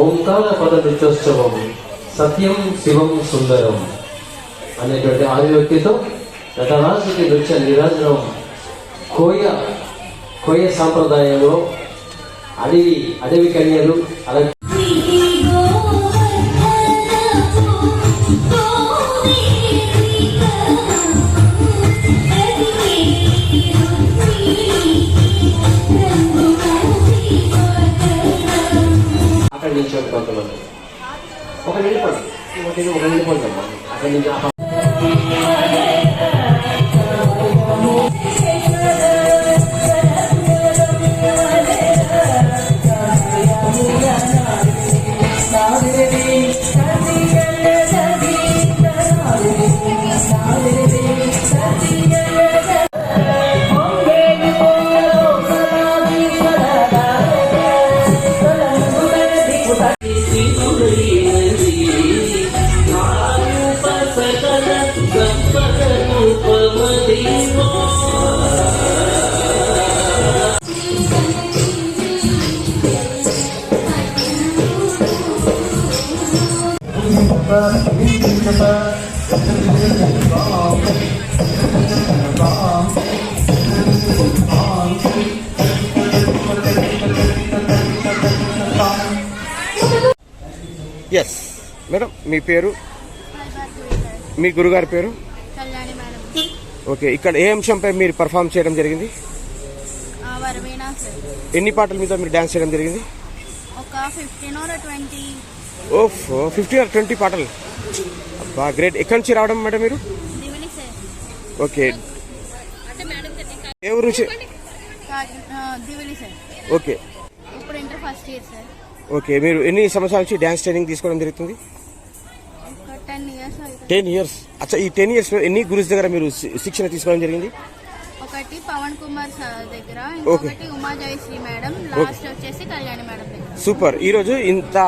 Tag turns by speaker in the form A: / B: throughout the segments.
A: ఓంకార పద నృత్యోత్సవం. సత్యం శివం సుందరం అనేటువంటి ఆది వ్యక్తితో నటరాజుకి నృత్య నిరాజనం కోయ కోయ సాంప్రదాయంలో అడవి అడవి కన్యలు అలాగే అక్కడి కొంతమంది. ఒక నిలబడి. ఒక నిలబడి. అమ్మా అక్కడ నుంచి
B: ఎస్ మేడం మీ పేరు? మీ గురుగారి పేరు? ఓకే ఇక్కడ ఏ అంశంపై మీరు పర్ఫామ్ చేయడం జరిగింది? ఎన్ని పాటల మీద మీరు డాన్స్ చేయడం జరిగింది?
C: ఒక fifteen or twenty
B: of fifty or twenty పాటలు. అబ్బా గ్రేట్ ఎక్కడి నుంచి రావడం మేడం మీరు? ఓకే. ఏ ఊరు ఓకే. ఓకే మీరు ఎన్ని సంవత్సరాల నుంచి డాన్స్ ట్రైనింగ్ తీసుకోవడం జరుగుతుంది?
C: టెన్ ఇయర్స్
B: అచ్చా ఈ టెన్ ఇయర్స్ ఎన్ని గురుస్ దగ్గర మీరు శిక్షణ తీసుకోవడం జరిగింది?
C: ఒకటి పవన్ కుమార్ దగ్గర
B: ఓకే.
C: ఇంకొకటి ఉమా జయశ్రీ మేడం లాస్ట్ వచ్చేసి కళ్యాణి మేడం దగ్గర.
B: సూపర్. ఈ రోజు ఇంత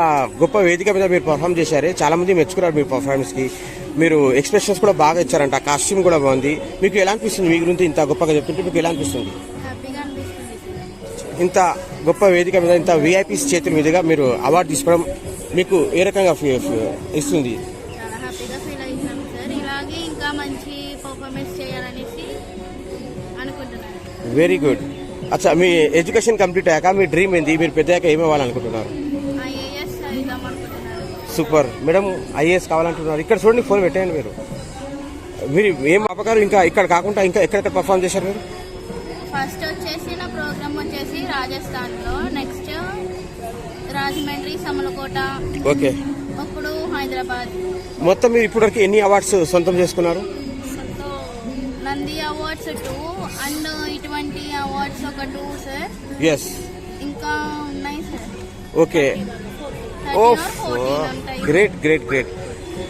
B: గొప్ప వేదిక మీద మీరు పర్ఫామ్ చేశారే. చాలా మంది మెచ్చుకున్నారు మీ పర్ఫార్మెన్స్కి. మీరు ఎక్స్ప్రెషన్స్ కూడా బాగా ఇచ్చారంట. కాస్ట్యూమ్ కూడా బాగుంది. మీకు ఎలా అనిపిస్తుంది మీ గురించి ఇంత గొప్పగా చెప్తుంటే మీకు ఎలా అనిపిస్తుంది? ఇంత గొప్ప వేదిక మీద ఇంత విఐపీస్ చేతుల మీదుగా మీరు అవార్డు తీసుకోవడం మీకు ఏ రకంగా ఇస్తుంది? వెరీ గుడ్ అచ్చా మీ ఎడ్యుకేషన్ కంప్లీట్ అయ్యాక మీ డ్రీమ్ ఏంది? మీరు పెద్దయ్యాక ఏమి అవ్వాలనుకుంటున్నారు సూపర్. మేడం ఐఏఎస్ కావాలంటున్నారు. ఇక్కడ చూడండి ఫోన్ పెట్టేయండి మీరు. మీరు ఏం అపకారం ఇంకా ఇక్కడ కాకుండా ఇంకా ఎక్కడెక్కడ పర్ఫామ్ చేశారు మీరు?
C: ఫస్ట్ వచ్చేసి నా ప్రోగ్రామ్ వచ్చేసి రాజస్థాన్లో నెక్స్ట్ రాజమండ్రి సమలకోట.
B: ఓకే.
C: ఇప్పుడు హైదరాబాద్.
B: మొత్తం మీరు ఇప్పటివరకు ఎన్ని అవార్డ్స్ సొంతం చేసుకున్నారు?
C: Nandi awards two. And awards ఒక టూ సార్
B: ఎస్
C: ఇంకా ఉన్నాయి sir
B: okay of great great great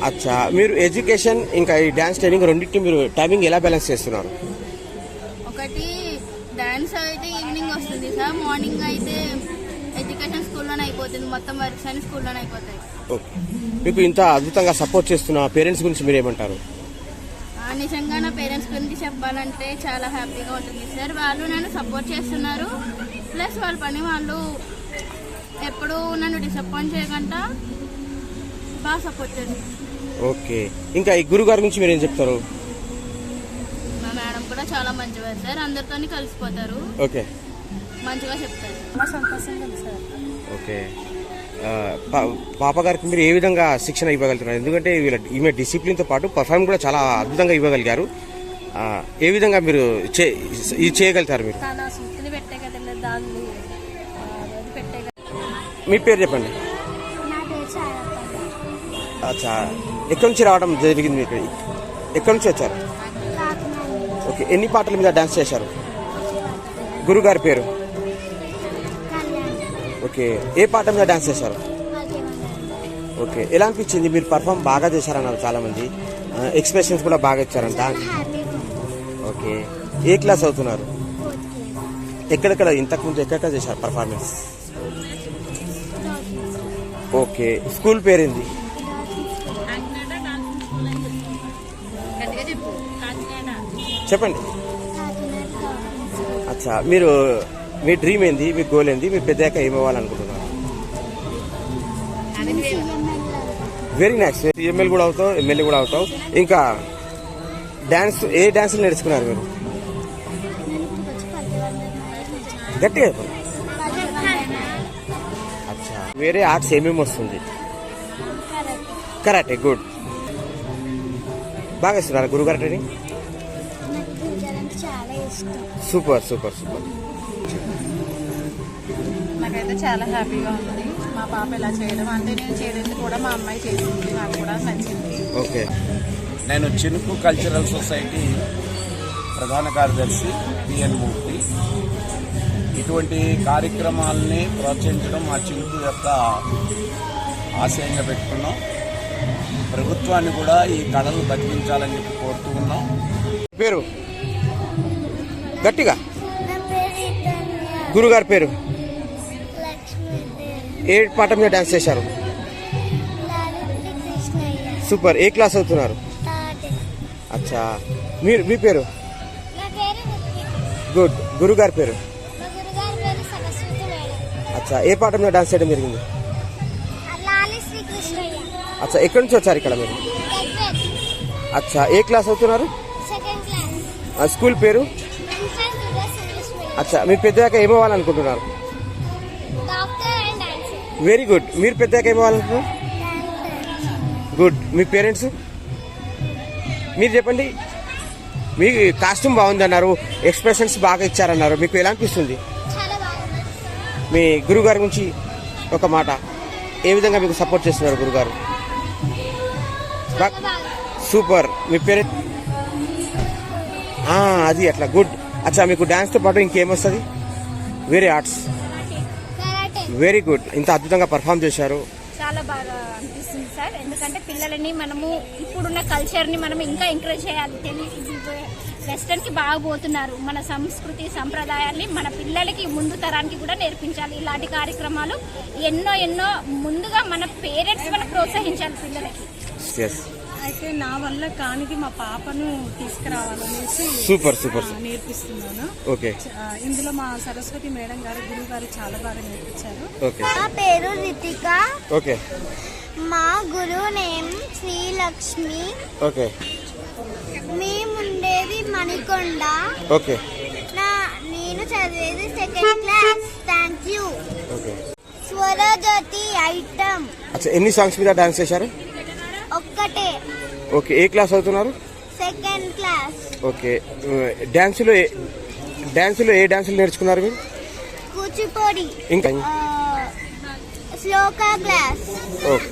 B: అచ్చా మీరు ఎడ్యుకేషన్ ఇంకా ఈ డాన్స్ ట్రైనింగ్ రెండింటిని మీరు టైమింగ్ ఎలా బ్యాలెన్స్ చేస్తున్నారు?
C: ఒకటి డాన్స్ అయితే ఈవినింగ్ వస్తుంది సార్. మార్నింగ్ అయితే ఎడ్యుకేషన్ స్కూల్లోనే అయిపోతుంది. మొత్తం వర్క్స్ అన్ని స్కూల్లోనే అయిపోతాయి.
B: ఓకే మీకు ఇంత అద్భుతంగా సపోర్ట్ చేస్తున్న పేరెంట్స్ గురించి మీరు ఏమంటారు
C: నిజంగా నా పేరెంట్స్ గురించి చెప్పాలంటే చాలా హ్యాపీగా ఉంటుంది సార్. వాళ్ళు నన్ను సపోర్ట్ చేస్తున్నారు. ప్లస్ వాళ్ళ పని వాళ్ళు ఎప్పుడు నన్ను డిసప్పాయింట్ చేయకుండా బాగా సపోర్ట్ చేస్తారు.
B: ఓకే. ఇంకా ఈ గురుగారి గురించి మీరు ఏం చెప్తారు?
C: మా మేడం కూడా చాలా మంచివారు సార్. అందరితోని కలిసిపోతారు.
B: ఓకే.
C: మంచిగా చెప్తారు. మా సంతోషంగా ఉంది సార్.
B: ఓకే. ఆ, పా- పాప గారికి మీరు ఏ విధంగా శిక్షణ ఇవ్వగలుగుతున్నారు? ఎందుకంటే వీళ్ళ ఈమె డిసిప్లిన్తో పాటు పర్ఫార్మ్ కూడా చాలా అద్భుతంగా ఇవ్వగలిగారు. ఆ, ఏ విధంగా మీరు చే ఇది చేయగలుగుతారు మీరు?
C: తన సుత్తులు పెట్టే కదండి దాన్ని ఆ, అది పెట్టే కదా
B: మీ పేరు చెప్పండి.
C: నా పేరు సారప్ప
B: అచ్చా ఎక్కడి నుంచి రావడం జరిగింది మీకు? ఎక్కడి నుంచి వచ్చారు? ఓకే ఎన్ని పాటల మీద డాన్స్ చేశారు? గురుగారి పేరు? ఓకే. ఏ పాట మీద డాన్స్ చేశారు ఓకే. ఎలా అనిపించింది? మీరు పర్ఫామ్ బాగా చేశారన్నారు చాలా మంది ఎక్స్ప్రెషన్స్ కూడా బాగా ఇచ్చారంట. ఓకే. ఏ క్లాస్ అవుతున్నారు ఎక్కడెక్కడ ఇంతకుముందు ఎక్కడెక్కడ చేశారు పర్ఫార్మెన్స్ ఓకే. స్కూల్ పేరేంది? చెప్పండి. అచ్చా మీరు మీ డ్రీమ్ ఏంది? మీ గోల్ ఏంది? మీ పెద్దయ్యాక ఏమవ్వాలనుకుంటున్నారు వెరీ నైస్ ఎమ్మెల్యే కూడా అవుతావు ఎమ్మెల్యే కూడా అవుతావు. ఇంకా డాన్స్ ఏ డాన్స్ నేర్చుకున్నారు మీరు? గట్టిగా. అచ్చా. వేరే ఆర్ట్స్ ఏమేమి వస్తుంది? కరాటే గుడ్ బాగా ఇస్తున్నారు గురుగారు ట్రైనింగ్ సూపర్ సూపర్ సూపర్
D: చాలా హ్యాపీగా ఉంది. మా పాప ఇలా చేయడం అంటే నేను చేయడం కూడా మా అమ్మాయి చేసింది. నాకు కూడా నచ్చింది.
B: ఓకే.
E: నేను చినుకు కల్చరల్ సొసైటీ ప్రధాన కార్యదర్శి పిఎన్ మూర్తి. ఇటువంటి కార్యక్రమాలని ప్రోత్సహించడం మా చినుకు యొక్క ఆశయంగా పెట్టుకున్నాం. ప్రభుత్వాన్ని కూడా ఈ కళలు బతికించాలని చెప్పి కోరుతూ ఉన్నాం.
B: పేరు? గట్టిగా?
F: నా పేరు ఇతన్య
B: గురుగారి పేరు? ఏ పాట మీద డాన్స్ చేశారు? సూపర్. ఏ క్లాస్ అవుతున్నారు అచ్చా. మీరు మీ పేరు. గుడ్. గురుగారి పేరు? అచ్చా. ఏ పాట మీద డాన్స్ చేయడం జరిగింది? అచ్చా. ఎక్కడి నుంచి వచ్చారు ఇక్కడ మీరు? అచ్చా. ఏ క్లాస్ అవుతున్నారు స్కూల్ పేరు? అచ్చా. మీ పెద్దదాకా ఏమవ్వాలనుకుంటున్నారు? వెరీ గుడ్ మీరు పెద్దదాకా ఏమవ్వాలనుకుంటున్నారు గుడ్ మీ పేరెంట్స్? మీరు చెప్పండి. మీ కాస్ట్యూమ్ బాగుంది అన్నారు ఎక్స్ప్రెషన్స్ బాగా ఇచ్చారన్నారు. మీకు ఎలా అనిపిస్తుంది? మీ గురుగారి గురించి ఒక మాట. ఏ విధంగా మీకు సపోర్ట్ చేస్తున్నారు గురుగారు? సూపర్ మీ పేరు ఆ, అది అట్లా. గుడ్ అచ్చా మీకు డాన్స్తో పాటు ఇంకేమొస్తుంది వేరే ఆర్ట్స్ వెరీ గుడ్ ఇంత అద్భుతంగా పర్ఫామ్ చేశారు.
G: చాలా బాగా అనిపిస్తుంది సార్. ఎందుకంటే పిల్లలని మనము ఇప్పుడున్న కల్చర్ని మనం ఇంకా ఎంకరేజ్ చేయాలి తెలి వెస్టర్న్కి బాగా పోతున్నారు. మన సంస్కృతి సంప్రదాయాల్ని మన పిల్లలకి ముందు తరానికి కూడా నేర్పించాలి. ఇలాంటి కార్యక్రమాలు ఎన్నో ఎన్నో ముందుగా మన పేరెంట్స్ మనం ప్రోత్సహించాలి పిల్లలకి.
D: అయితే నా వల్ల కానికి మా పాపను తీసుకురావాలనేసి
B: సూపర్ సూపర్
D: నేర్పిస్తున్నాను.
B: ఓకే.
D: ఇందులో మా సరస్వతి మేడం గారు గురువు గారు చాలా బాగా నేర్పించారు.
B: ఓకే.
F: నా పేరు రితిక.
B: ఓకే.
F: మా గురువు నేమ్ శ్రీలక్ష్మి.
B: ఓకే.
F: మేముండేది మణికొండ.
B: ఓకే.
F: నా నేను చదివేది second class thank you
B: okay.
F: స్వరజ్యోతి item.
B: అచ్చా ఎన్ని సాంగ్స్ మీద డాన్స్ చేశారు?
F: ఒక్కటే.
B: ఓకే ఏ క్లాస్ అవుతున్నారు
F: సెకండ్ క్లాస్.
B: ఓకే డ్యాన్సులో ఏ- డ్యాన్సులో ఏ డాన్సులు నేర్చుకున్నారు మీరు?
F: కూచిపూడి.
B: ఇంకా?
F: శ్లోక క్లాస్.
B: ఓకే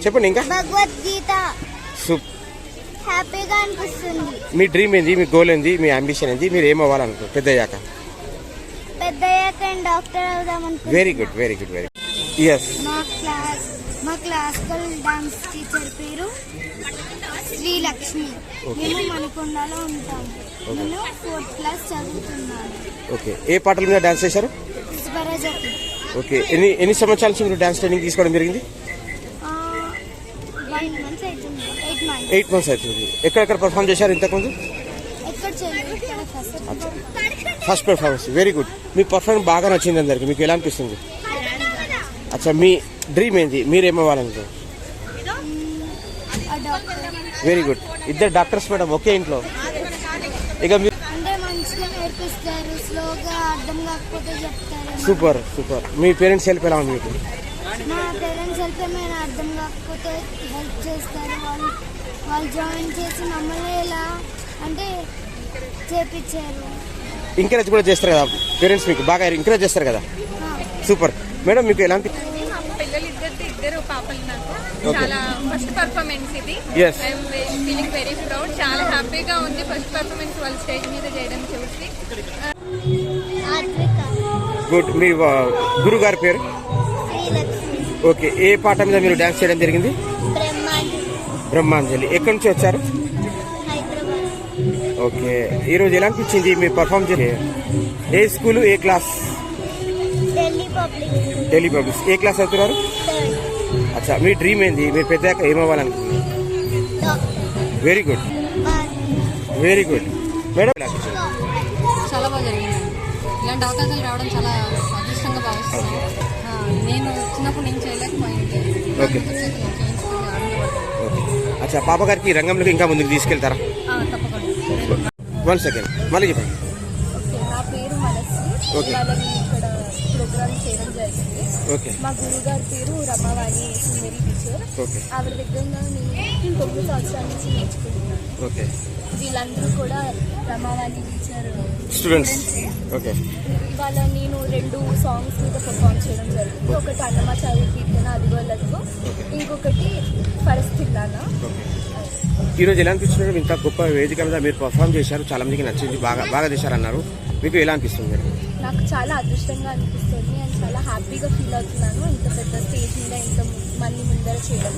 B: చెప్పండి ఇంకా.
F: భగవద్గీత.
B: సూప్.
F: హ్యాపీగా అనిపిస్తుంది.
B: మీ డ్రీమ్ ఏంది? మీ గోల్ ఏంది? మీ అంబిషన్ ఏంది? మీరు ఏం అవ్వాలనుకో పెద్ద అయ్యాక
F: పెద్దయ్యాక డాక్టర్ అవుదాం
B: very good very good very yes
F: మా క్లాస్ మా క్లాసికల్ డాన్స్ టీచర్ పేరు శ్రీలక్ష్మి. మేము మణికొండలో ఉంటాము నేను ఫోర్త్ క్లాస్ చదువుతున్నాను.
B: ఓకే. ఏ పాటల మీద డాన్స్ చేశారు?
F: స్వరజతి.
B: ఓకే. ఎన్ని ఎన్ని సంవత్సరాల నుంచి మీరు డాన్స్ ట్రైనింగ్ తీసుకోవడం జరిగింది?
F: వన్ మంత్స్ అవుతుంది ఎయిట్ మంత్స్.
B: ఎయిట్ మంత్స్ అవుతుంది ఎక్కడెక్కడ పర్ఫామ్ చేశారు ఇంతకుముందు?
F: ఎక్కడ చేయలేదు ఇక్కడ first
B: first performance very good మీ పర్ఫార్మెన్స్ బాగా నచ్చింది అందరికి. మీకు ఎలా అనిపిస్తుంది? అచ్చా మీ డ్రీమ్ ఏంది? మీరు ఏమవ్వాలనుకో
F: ఆ డాక్టర్
B: వెరీ గుడ్ ఇద్దరు డాక్టర్స్ మేడం ఒకే ఇంట్లో. ఇక సూపర్ సూపర్. మీ పేరెంట్స్ హెల్ప్ ఎలా ఉంది మీకు?
F: మా పేరెంట్స్ వెళ్తే మేము అర్థం కాకపోతే హెల్ప్ చేస్తారు. వాళ్ళు వాళ్ళు జాయిన్ చేసి మమ్మల్ని ఎలా అంటే చేపించారు
B: ఎంకరేజ్ కూడా చేస్తారు కదా పేరెంట్స్ మీకు? బాగా ఎంకరేజ్ చేస్తారు కదా? సూపర్. మేడం మీకు ఎలాంటి
H: పిల్లలు ఇద్దరు ఇద్దరు పాపలు నాకు. చాలా ఫస్ట్ పర్ఫార్మెన్స్ ఇది. ఫీలింగ్ వెరీ ప్రౌడ్ చాలా హ్యాపీగా ఉంది ఫస్ట్ పర్ఫార్మెన్స్ వాళ్ళు స్టేజ్ మీద చేయడం చూసి.
B: గుడ్ మీ గురువు గారి పేరు? ఓకే ఏ పాట మీద మీరు డాన్స్ చేయడం జరిగింది? బ్రహ్మాంజలి. ఎక్కడి నుంచి వచ్చారు?
F: హైదరాబాద్.
B: ఓకే ఈరోజు ఎలా అనిపించింది మీరు పర్ఫామ్ చేసి ఏ స్కూల్ ఏ క్లాస్?
F: ఢిల్లీ పబ్లిక్
B: ఏ క్లాస్
F: థర్డ్
B: అచ్చా మీ డ్రీమ్ ఏంది? మీరు పెద్దాక ఏమవ్వాలనుకుంటున్నారు? Very good very good madam?
I: చాలా బాగా జరిగింది ఇలాంటి అవకాశాలు రావడం చాలా అదృష్టంగా భావిస్తున్నాను. ఆ, నేను చిన్నప్పుడు నేను చేయలేకపోయింది
B: ఓకే. అచ్చా పాప గారికి రంగంలోకి ఇంకా ముందుకు తీసుకెళ్తారా? వన్ సెకండ్ మళ్ళీ చెప్పండి.
J: ఓకే ప్రోగ్రామ్ చేయడం జరిగింది.
B: ఓకే
J: మా గురువు గారి పేరు రమావాణి సుందరి టీచర్. ఆవిడ దగ్గర నేను తొమ్మిది సంవత్సరాల నుంచి నేర్చుకుంటున్నాను. వీళ్ళందరూ కూడా రమావాణి టీచర్
B: స్టూడెంట్స్ ఓకే
J: ఇవాళ నేను రెండు సాంగ్స్ మీద పర్ఫామ్ చేయడం జరిగింది. ఒకటి అన్నమాచార్య కీర్తన అదిగోళ్ళకు ఇంకొకటి పరిస్థితులానా
B: ఈరోజు ఎలా అనిపిస్తుంది ఇంత గొప్ప వేదిక మీద మీరు పర్ఫామ్ చేశారు. చాలా మందికి నచ్చింది. బాగా బాగా చేశారన్నారు. మీకు ఎలా అనిపిస్తుంది
J: నాకు చాలా అదృష్టంగా అనిపిస్తుంది. చాలా హ్యాపీగా ఫీల్ అవుతున్నాను. ఇంత పెద్ద స్టేజ్ మీద ఇంత మంది ముందర చేయడం.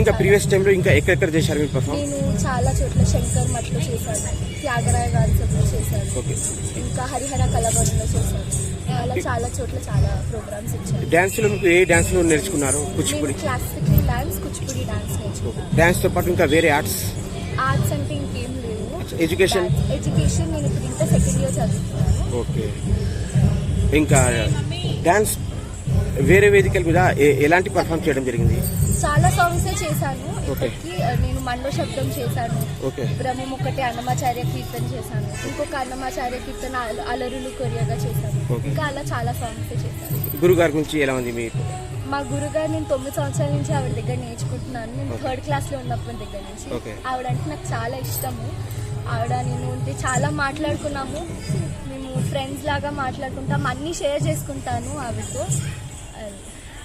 B: ఇంకా ప్రీవియస్ టైంలో ఇంకా ఎక్కడెక్కడ చేశారు మీరు పర్ఫామ్
J: నేను చాలా చోట్ల శంకర్ మట్లో చేశాను. త్యాగరాయ గారి సభలో చేశాను.
B: ఓకే.
J: ఇంకా హరిహర కళాభవన్లో చేశాను. అలా చాలా చోట్ల చాలా ప్రోగ్రామ్స్ ఇచ్చాను
B: డ్యాన్స్లో మీకు ఏ డ్యాన్స్లో నేర్చుకున్నారు?
J: నేను
B: Kuchipudi.
J: Classical dance Kuchipudi dance నేర్చుకున్నాను.
B: డ్యాన్స్తో పాటు ఇంకా వేరే ఆర్ట్స్
J: ఆర్ట్స్ అంటే ఇంకేం లేవు.
B: ఎడ్యుకేషన్
J: ఎడ్యుకేషన్ నేను ఇప్పుడు ఇంటర్ సెకండ్ ఇయర్ చదువుతున్నాను.
B: ఓకే. ఇంకా డ్యాన్స్ వేరే వేదికల మీద ఏ- ఎలాంటి పర్ఫామ్ చేయడం జరిగింది?
J: చాలా సాంగ్స్ చేశాను. ఇప్పటికి నేను మండో శబ్దం చేశాను. బ్రహ్మం ఒకటి అన్నమాచార్య కీర్తన చేశాను. ఇంకొక అన్నమాచార్య కీర్తన అల- అలరులు కొరియగా చేశాను. ఇంకా అలా చాలా సాంగ్స్ చేశాను.
B: గురుగారి గురించి ఎలా ఉంది మీకు?
J: మా గురుగారు నేను తొమ్మిది సంవత్సరాల నుంచి ఆవిడ దగ్గర నేర్చుకుంటున్నాను. నేను థర్డ్ క్లాస్లో ఉన్నప్పటి దగ్గర నుంచి. ఆవిడ అంటే నాకు చాలా ఇష్టము. ఆవిడ నేను ఉంటే చాలా మాట్లాడుకున్నాము. మేము ఫ్రెండ్స్ లాగా మాట్లాడుకుంటాం. అన్నీ షేర్ చేసుకుంటాను ఆవిడతో.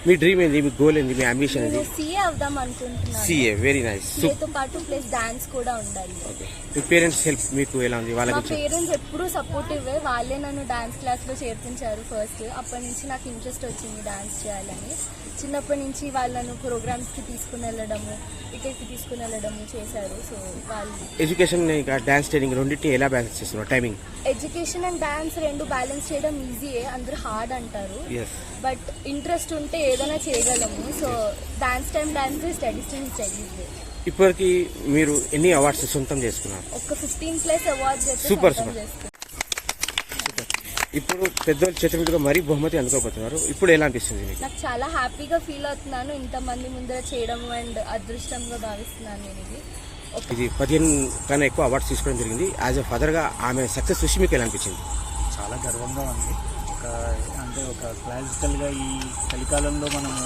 B: మీ డ్రీమ్ ఏంది? మీ గోల్ ఏంది? మీ అంబిషన్ ఏంది?
J: సీఏ అవుదాం అనుకుంటున్నాను.
B: సిఏ వెరీ నైస్
J: సీఏతో పాటు ప్లస్ డాన్స్ కూడా ఉండాలి.
B: ఓకే మీ పేరెంట్స్ హెల్ప్ మీకు ఎలా ఉంది? వాళ్ళ
J: మా పేరెంట్స్ ఎప్పుడూ సపోర్టివ్ వాళ్ళే నన్ను డాన్స్ క్లాస్లో చేర్పించారు ఫస్ట్ అప్పటి నుంచి నాకు ఇంట్రెస్ట్ వచ్చింది డాన్స్ చేయాలని. చిన్నప్పటి నుంచి వాళ్ళను ప్రోగ్రామ్స్కి తీసుకుని వెళ్ళడము ఇక్కడికి తీసుకుని వెళ్ళడము చేశారు. సో వాళ్ళు
B: ఎడ్యుకేషన్ ఇంకా డాన్స్ ట్రైనింగ్ రెండింటిని ఎలా బ్యాలెన్స్ చేస్తున్నారు? టైమింగ్
J: ఎడ్యుకేషన్ అండ్ డాన్స్ రెండు బ్యాలెన్స్ చేయడం ఈజీయే అందరూ హార్డ్ అంటారు. బట్ ఇంట్రెస్ట్ ఉంటే ఏదైనా చేయగలము. So dance time dance studies time studies
B: ఇప్పటికి మీరు ఎన్ని అవార్డ్స్ సొంతం చేసుకున్నారు?
J: ఒక ఫిఫ్టీన్ ప్లస్ అవార్డ్స్
B: super.
J: చేసుకున్నాను.
B: ఇప్పుడు పెద్దోళ్ళు చేతుల మీదుగా మరీ బహుమతి అందుకోబోతున్నారు. ఇప్పుడు ఎలా అనిపిస్తుంది మీకు?
J: నాకు చాలా హ్యాపీగా ఫీల్ అవుతున్నాను ఇంతమంది ముందర చేయడం అండ్ అదృష్టంగా భావిస్తున్నాను నేను ఇది.
B: ఇది పదిహేను కన్నా ఎక్కువ అవార్డ్స్ తీసుకోవడం జరిగింది. యాజ్ ఎ ఫాదర్గా ఆమె సక్సెస్ చూసి మీకు ఎలా అనిపించింది?
K: చాలా గర్వంగా ఉంది. ఒక అంటే ఒక క్లాసికల్గా ఈ చలికాలంలో మనము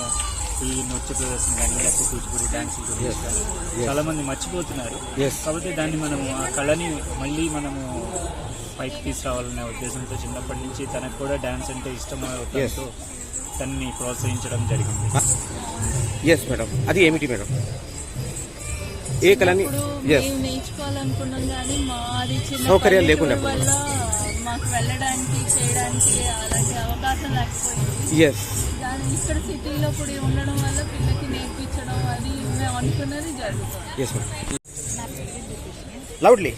K: ఈ నృత్య ప్రదర్శన కానీ లేకపోతే కూచిపూడి గురించి కానీ చాలా మంది మర్చిపోతున్నారు. కాబట్టి దాన్ని మనము ఆ కళని మళ్ళీ మనము పైకి తీసుకురావాలనే ఉద్దేశంతో చిన్నప్పటి నుంచి తనకు కూడా డాన్స్ అంటే ఇష్టమైన ఉద్దేశంతో తనని ప్రోత్సహించడం జరిగింది.
B: ఎస్ మేడం అది ఏమిటి మేడం ఏ కళని?
H: నేర్చుకోవాలనుకున్నాం కానీ మాది చిన్న
B: సౌకర్యాలు లేకుండా
H: మాకు వెళ్ళడానికి చేయడానికి అలాంటి అవకాశం లేకపోయింది.
B: ఎస్
H: దాని ఇక్కడ సిటీలో ఇప్పుడు ఉండడం వల్ల పిల్లకి నేర్పించడం అది మేము అనుకున్నది జరుగుతుంది.
B: లౌడ్లీ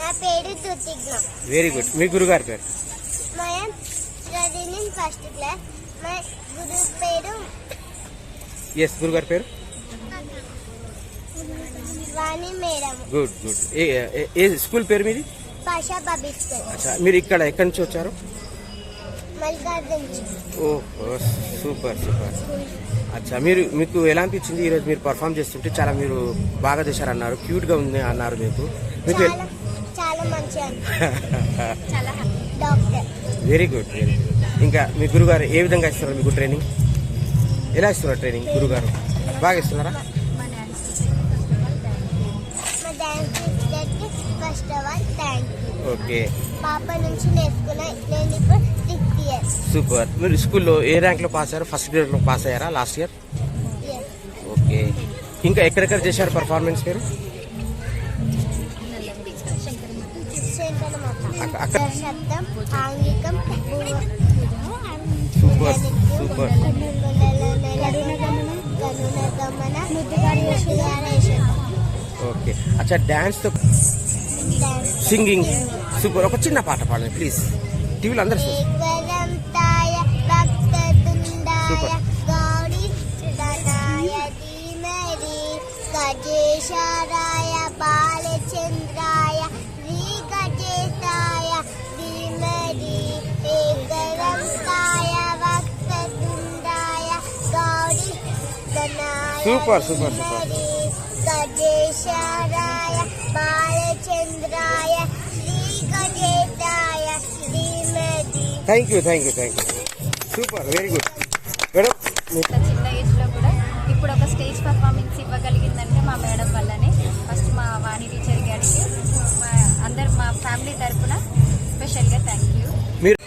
F: నా పేరు తుతిగ్న
B: వెరీ గుడ్ మీ గురుగారి పేరు?
F: స్టడీని ఫస్ట్ క్లాస్ మా గురు పేరు
B: ఎస్ గురుగారి పేరు?
F: వాణి మేడం.
B: గుడ్ గుడ్ ఏ స్కూల్ పేరు మీది?
F: పాషా బబిస్కర్
B: అచ్చా మీరు ఇక్కడ ఎక్కడి నుంచి వచ్చారు?
F: మల్కార్జున్
B: ఓహో సూపర్ సూపర్. అచ్చా మీరు మీకు ఎలా అనిపించింది ఈరోజు మీరు పర్ఫామ్ చేస్తుంటే చాలా మీరు బాగా చేశారన్నారు క్యూట్గా ఉంది అన్నారు మీకు. మీకు
F: చాలా మంచిగా doctor.
B: Very good very good ఇంకా మీ గురుగారు ఏ విధంగా ఇస్తున్నారు మీకు ట్రైనింగ్ ఎలా ఇస్తున్నారు ట్రైనింగ్ గురుగారు? బాగా ఇస్తున్నారా? ఓకే
F: పాప నుంచి నేర్చుకున్నా నేను ఇప్పుడు సిక్స్త్
B: సూపర్ మీరు స్కూల్లో ఏ ర్యాంక్లో పాస్ అయ్యారు ఫస్ట్ గ్రేడ్లో పాస్ అయ్యారా లాస్ట్ ఇయర్ ఓకే ఇంకా ఎక్కడెక్కడ చేశారు పర్ఫార్మెన్స్ మీరు సూపర్ సూపర్ ఓకే అచ్చా డాన్స్తో సింగింగ్ సూపర్ ఒక చిన్న పాట పాడండి ప్లీజ్ టీవీలో అందరు చూస్తారు.
F: ఏకదంతాయ భక్తతుండాయ
B: Super.
F: Gauri సుదనాయ ధీమరి గజేశారాయ బాలచంద్రాయ Shri గజేశాయ ధీమరి ఏకదంతాయ భక్తతుండాయ Gauri సుదనాయ
B: Super, super, super.
F: ధీమరి గజేశారాయ
B: Thank you thank you thank you super very good
D: madam చిన్న ఏజ్లో కూడా ఇప్పుడు ఒక స్టేజ్ పర్ఫార్మెన్స్ ఇవ్వగలిగిందంటే మా మేడం వల్లనే. ఫస్ట్ మా వాణి టీచర్ గారికి మా అందరు మా ఫ్యామిలీ తరపున స్పెషల్గా థ్యాంక్ యూ
B: మీరు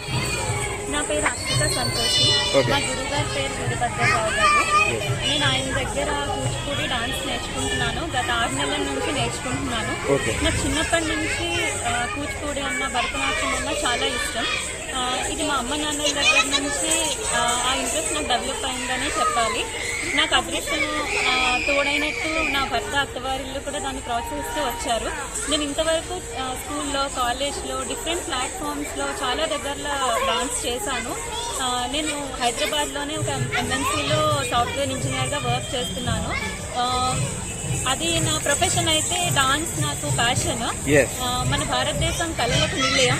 D: నా పేరు అక్షిత సంతోషి. మా గురుగారి పేరు వీరభద్రరావు గారు. నేను ఆయన దగ్గర కూచిపూడి డాన్స్ నేర్చుకుంటున్నాను. గత ఆరు నెలల నుంచి నేర్చుకుంటున్నాను. నాకు చిన్నప్పటి నుంచి కూచిపూడి అన్న భరతనాట్యం అన్న చాలా ఇష్టం. ఇది మా అమ్మ నాన్నల దగ్గర నుంచి ఆ, ఇంట్రెస్ట్ నాకు డెవలప్ అయిందనే చెప్పాలి. నాకు అదృష్టం తోడైనట్టు నా భర్త అత్తవారిళ్ళు కూడా దాన్ని ప్రోత్సహిస్తూ వచ్చారు. నేను ఇంతవరకు స్కూల్లో కాలేజ్లో డిఫరెంట్ ప్లాట్ఫామ్స్లో చాలా దగ్గరలో డాన్స్ చేశాను. నేను హైదరాబాద్లోనే ఒక ఎంఎన్సీలో సాఫ్ట్వేర్ ఇంజనీర్గా వర్క్ చేస్తున్నాను. అది నా ప్రొఫెషన్ అయితే డాన్స్ నాకు ప్యాషన్. మన భారతదేశం కళలకు నిలయం.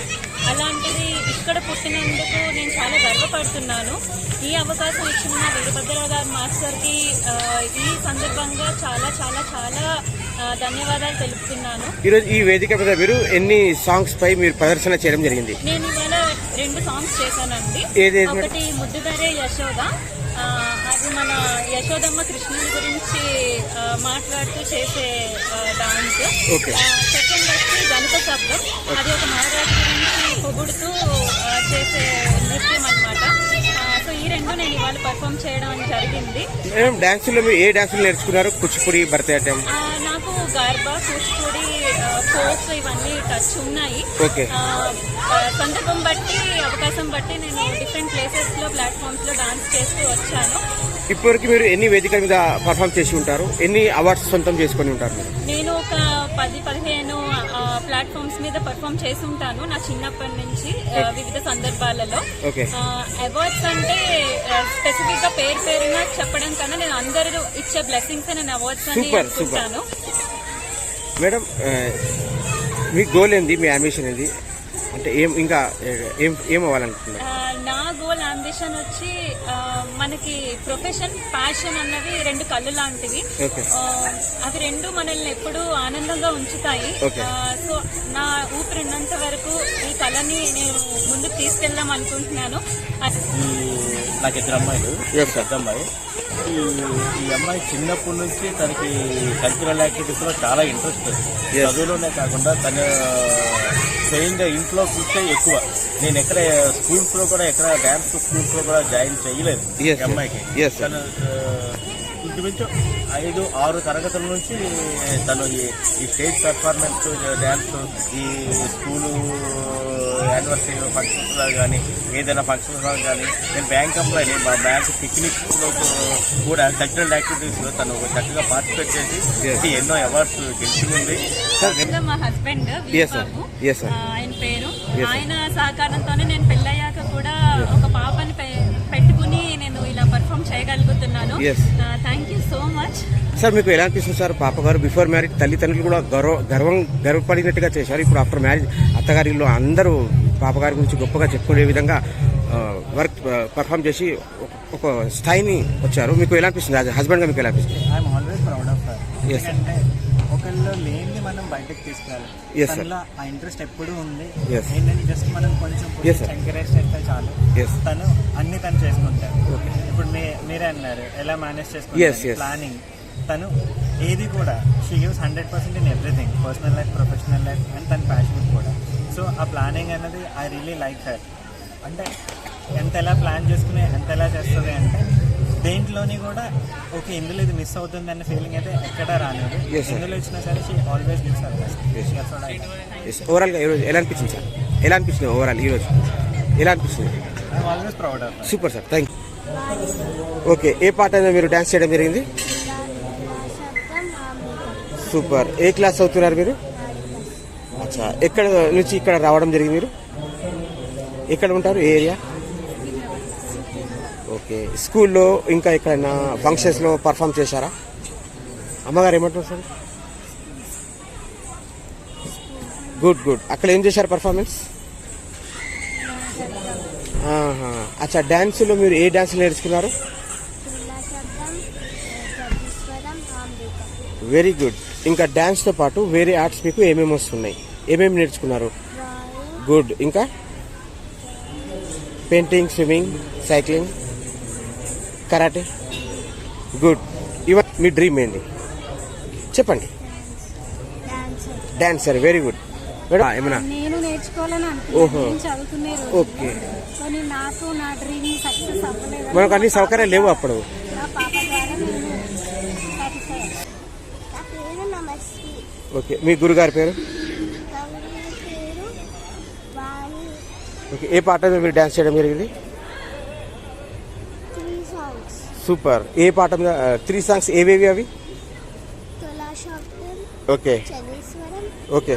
D: అలాంటిది ఇక్కడ పుట్టినందుకు నేను చాలా గర్వపడుతున్నాను. ఈ అవకాశం ఇచ్చిన మా వీరభద్రరావు గారు మాస్టర్కి ఈ సందర్భంగా చాలా చాలా చాలా ధన్యవాదాలు తెలుపుతున్నాను.
B: ఈరోజు ఈ వేదిక మీద మీరు ఎన్ని సాంగ్స్ పై మీరు ప్రదర్శన చేయడం జరిగింది?
D: నేను ఇవాళ రెండు సాంగ్స్ చేశానండి? ఒకటి ముద్దుగారే యశోద. అది మన యశోదమ్మ కృష్ణుడి గురించి మాట్లాడుతూ చేసే డాన్స్ గణిత శబ్దం. అది ఒక మహారాజు గురించి పొగుడుతూ చేసే నృత్యం అనమాట సో ఈ రెండు నేను ఇవాళ పర్ఫామ్ చేయడం జరిగింది.
B: మేడం డాన్సులో ఏ డాన్సులు నేర్చుకున్నారు? కూచిపూడి భరతనాట్యం.
D: నాకు గర్భ కూచిపూడి ఫోక్స్ ఇవన్నీ టచ్ ఉన్నాయి. సందర్భం బట్టి అవకాశం బట్టి నేను డిఫరెంట్ ప్లేసెస్లో ప్లాట్ఫామ్స్లో డాన్స్ చేస్తూ వచ్చాను.
B: ఇప్పటివరకు మీరు ఎన్ని వేదికల మీద పర్ఫామ్ చేసి ఉంటారు? ఎన్ని అవార్డ్స్ సొంతం చేసుకొని ఉంటారు?
D: నేను ఒక పది పదిహేను ప్లాట్ఫామ్స్ మీద పర్ఫామ్ చేసి ఉంటాను నా చిన్నప్పటి నుంచి వివిధ సందర్భాలలో. అవార్డ్స్ అంటే స్పెసిఫిక్గా పేరు పేరున చెప్పడం కన్నా నేను అందరూ ఇచ్చే బ్లెస్సింగ్స్ నేను అవార్డ్స్ అని. అనుకుంటాను.
B: మేడం మీ గోల్ ఏంది మీ అంబిషన్ ఏంది? అంటే ఏం ఇంకా ఏ, ఏం అవ్వాలనుకుంటున్నారు?
D: నా అంబిషన్ వచ్చి మనకి ప్రొఫెషన్ ప్యాషన్ అన్నవి రెండు కళ్ళు లాంటివి. అవి రెండు మనల్ని ఎప్పుడూ ఆనందంగా ఉంచుతాయి. సో నా ఊపిరి ఉన్నంత వరకు ఈ కళని నేను ముందుకు తీసుకెళ్దాం అనుకుంటున్నాను.
K: నాకు ఇద్దరు అమ్మాయిలు. పెద్ద అమ్మాయి. ఈ అమ్మాయి చిన్నప్పటి నుంచి తనకి కల్చరల్ యాక్టివిటీస్లో చాలా ఇంట్రెస్ట్. చదువులోనే కాకుండా తన స్వయంగా ఇంట్లో కూర్చే ఎక్కువ నేను ఎక్కడ స్కూల్స్లో కూడా ఎక్కడ డాన్స్ స్కూల్స్లో కూడా జాయిన్ చేయలేదు ఈ. అమ్మాయికి. తను ఇంచుమించు ఐదు ఆరు తరగతుల నుంచి తను ఈ ఈ స్టేజ్ పెర్ఫార్మెన్స్ డ్యాన్స్ ఈ స్కూలు యానివర్సరీ ఫంక్షన్స్ కానీ ఏదైనా ఫంక్షన్స్ కానీ నేను బ్యాంక్ ఎంప్లాయీ మా బ్యాంక్ పిక్నిక్స్లో కూడా కల్చరల్ యాక్టివిటీస్లో తను చక్కగా పార్టిసిపేట్ చేసి. ఎన్నో అవార్డ్స్ గెలుచుకుంది
D: ఇంకా మా హస్బెండ్ ఆయన పేరు. ఆయన సహకారంతోనే నేను పెళ్ళయ్యాక కూడా ఒక పాపని పెట్టుకుని నేను ఇలా పర్ఫామ్ చేయగలుగుతున్నాను. Thank you so much
B: sir మీకు ఎలా అనిపిస్తుంది సార్ పాప గారు బిఫోర్ మ్యారేజ్ తల్లిదండ్రులు కూడా గర్వ గర్వం గర్వపడినట్టుగా చేశారు. ఇప్పుడు ఆఫ్టర్ మ్యారేజ్ అత్తగారిలో అందరూ పాప గారి గురించి గొప్పగా చెప్పుకునే విధంగా వర్క్ పర్ఫామ్ చేసి ఒక- స్థాయిని వచ్చారు. మీకు ఎలా అనిపిస్తుంది? హస్బెండ్గా మీకు ఎలా అనిపిస్తుంది?
K: ఒకళ్ళు లేనిది మనం బయటకు తీసుకురాలి. తనలో ఆ ఇంట్రెస్ట్ ఎప్పుడూ ఉంది. ఏంటంటే జస్ట్ మనం కొంచెం. ఎంకరేజ్ చేస్తే చాలు. తను అన్ని తను చేసుకుంటారు. ఇప్పుడు మీ మీరే అన్నారు ఎలా మేనేజ్ చేసుకుంటారు. ప్లానింగ్ తను ఏది కూడా she gives hundred percent in everything personal life professional life and తన ప్యాషన్ కూడా సో ఆ ప్లానింగ్ అనేది ఐ రియలీ లైక్ హర్ అంటే ఎంత ఎలా ప్లాన్ చేసుకుని ఎంత ఎలా చేస్తుంది అంటే దేంట్లోని కూడా ఓకే ఇందులో ఇది మిస్ అవుతుంది అన్న ఫీలింగ్ అయితే ఎక్కడా రాలేదు. ఎందులో ఇచ్చినా సరే she always gives her
B: Yes.
K: Best
B: ఓవరాల్గా ఈరోజు ఎలా అనిపించింది సార్ ఎలా అనిపించింది ఓవరాల్ ఈరోజు? ఎలా అనిపించింది?
K: Always proud of
B: super sir thank okay ఏ పాట అయినా మీరు డాన్స్ చేయడం జరిగింది? సూపర్ ఏ క్లాస్ అవుతున్నారు మీరు? అచ్చా. ఎక్కడ నుంచి ఇక్కడ రావడం జరిగింది మీరు? ఎక్కడ ఉంటారు? ఏ ఏరియా? ఓకే. స్కూల్లో ఇంకా ఎక్కడైనా ఫంక్షన్స్లో పర్ఫామ్ చేశారా? అమ్మగారు ఏమంటారు సార్? Good good. అక్కడ ఏం చేశారు పర్ఫార్మెన్స్. అచ్చా డ్యాన్సులో మీరు ఏ డ్యాన్స్ నేర్చుకున్నారు? Very good. ఇంకా డ్యాన్స్తో పాటు వేరే ఆర్ట్స్ మీకు ఏమేమి వస్తున్నాయి? ఏమేమి నేర్చుకున్నారు? గుడ్. ఇంకా? Painting swimming cycling. Karate? Good ఇవ మీ డ్రీమ్ ఏంటి చెప్పండి.
F: Dancer
B: dancer very good madam ఏమన్నా?
G: నేను నేర్చుకోవాలని
B: ఓకే
G: కానీ నాకు నా డ్రీమ్ సక్సెస్ అవ్వలేదు.
B: మనకు అన్ని సౌకర్యాలు లేవు అప్పుడు. ఓకే మీ గురుగారి పేరు? ఓకే ఏ పాట మీరు డాన్స్ చేయడం జరిగింది
F: త్రీ సాంగ్స్
B: సూపర్. ఏ పాట మీద త్రీ సాంగ్స్ ఏవేవి అవి? ఓకే. ఓకే.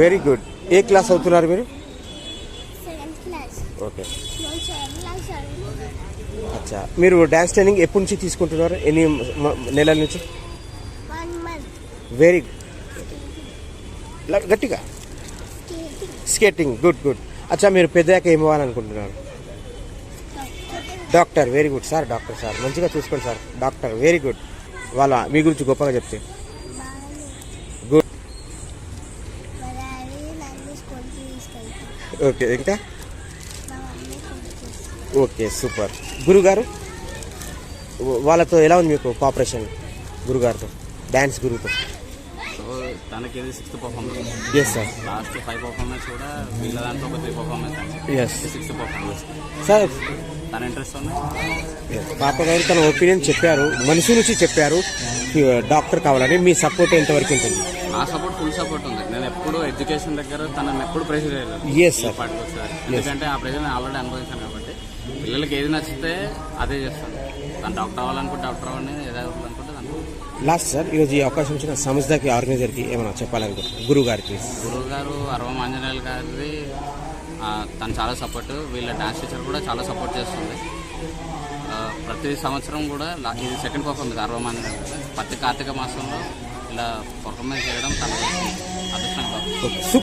B: వెరీ గుడ్ ఏ క్లాస్ అవుతున్నారు మీరు? ఓకే. అచ్చా. మీరు డ్యాన్స్ ట్రైనింగ్ ఎప్పటి నుంచి తీసుకుంటున్నారు? ఎన్ని నెలల నుంచి? వెరీ గట్టిగా?
F: స్కేటింగ్
B: గుడ్ గుడ్ అచ్చా మీరు పెద్దయాక ఏం అవ్వాలనుకుంటున్నారు? Doctor very good sir doctor sir. మంచిగా చూసుకోండి సార్ డాక్టర్ వెరీ గుడ్ వాళ్ళ మీ గురించి గొప్పగా చెప్తే. గుడ్ ఓకే ఇంకా? ఓకే సూపర్ గురుగారు వాళ్ళతో ఎలా ఉంది మీకు కోఆపరేషన్ గురుగారితో డ్యాన్స్ గురువుతో?
L: Sixth performance
B: yes sir
L: last five performance కూడా వీళ్ళ దాంట్లో ఒక three performance
B: Yes.
L: Sixth performance
B: sir
L: తన ఇంట్రెస్ట్ ఉంది
B: పాప గారు తన ఒపీనియన్ చెప్పారు మనిషి నుంచి చెప్పారు డాక్టర్ కావాలని మీ సపోర్ట్ ఎంతవరకు ఉంటుంది?
L: నా సపోర్ట్ ఫుల్ సపోర్ట్ ఉంది. నేను ఎప్పుడు ఎడ్యుకేషన్ దగ్గర తనని ఎప్పుడు ప్రెషర్ చేయలేదు. ఒకసారి. ఎందుకంటే ఆ ప్రెషర్ నేను ఆల్రెడీ అనుభవించాను కాబట్టి. పిల్లలకి ఏది నచ్చితే అదే చేస్తాను. తను డాక్టర్ అవ్వాలనుకుంటే డాక్టర్ అవ్వాలని ఏదో అవ్వాలనుకుంటే
B: లాస్ట్ సార్ ఈరోజు ఈ అవకాశం ఇచ్చిన సంస్థకి ఆర్గనైజర్కి ఏమైనా చెప్పాలనుకుంటున్నారు? గురువు గారికి
L: గురువు గారు అరవం ఆంజనేయులు గారిది ఆ, తను చాలా సపోర్ట్ వీళ్ళ డాన్స్ టీచర్ కూడా చాలా సపోర్ట్ చేస్తుంది. ప్రతి సంవత్సరం కూడా ఇది సెకండ్ పర్ఫార్మెన్స్ అరవం ఆంజనేయులు ప్రతి కార్తీక మాసంలో ఇలా పర్ఫార్మెన్స్ చేయడం తన అదృష్టంగా